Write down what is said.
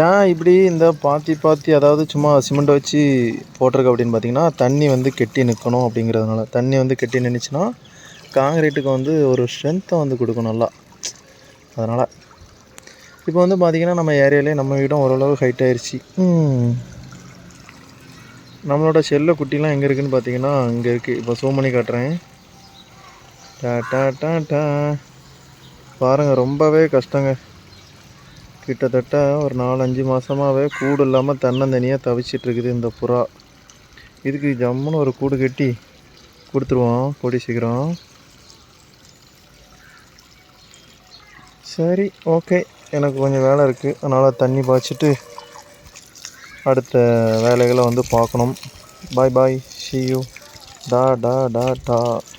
ஏன் இப்படி இந்த பாத்தி பாத்தி அதாவது சும்மா சிமெண்ட் வச்சு போட்டிருக்கு அப்படின்னு பார்த்தீங்கன்னா தண்ணி வந்து கெட்டி நிற்கணும் அப்படிங்கிறதுனால. தண்ணி வந்து கெட்டி நின்றுச்சுன்னா காங்கிரீட்டுக்கு வந்து ஒரு ஸ்ட்ரென்த்தை வந்து கொடுக்கும் நல்லா. அதனால். இப்போ வந்து பார்த்திங்கன்னா நம்ம ஏரியாலே நம்ம வீடும் ஓரளவு ஹைட் ஆயிடுச்சு நம்மளோட செல்ல குட்டிலாம் எங்கே இருக்குன்னு பார்த்தீங்கன்னா இங்கே இருக்குது இப்போ zoom பண்ணி காட்டுறேன். டா டா டா டா. பாருங்கள் ரொம்பவே கஷ்டங்க. கிட்டத்தட்ட ஒரு நாலஞ்சு மாதமாகவே கூடு இல்லாமல் தன்னந்தனியாக தவிச்சிட்ருக்குது இந்த புறா. இதுக்கு ஜம்முன்னு ஒரு கூடு கட்டி கொடுத்துருவோம் கூடி சீக்கிரம். சரி ஓகே. எனக்கு கொஞ்சம் வேலை இருக்குது அதனால் தண்ணி பாய்ச்சிட்டு அடுத்த வேலைகளை வந்து பார்க்கணும். பாய் பாய் see you. டா டா டா டா.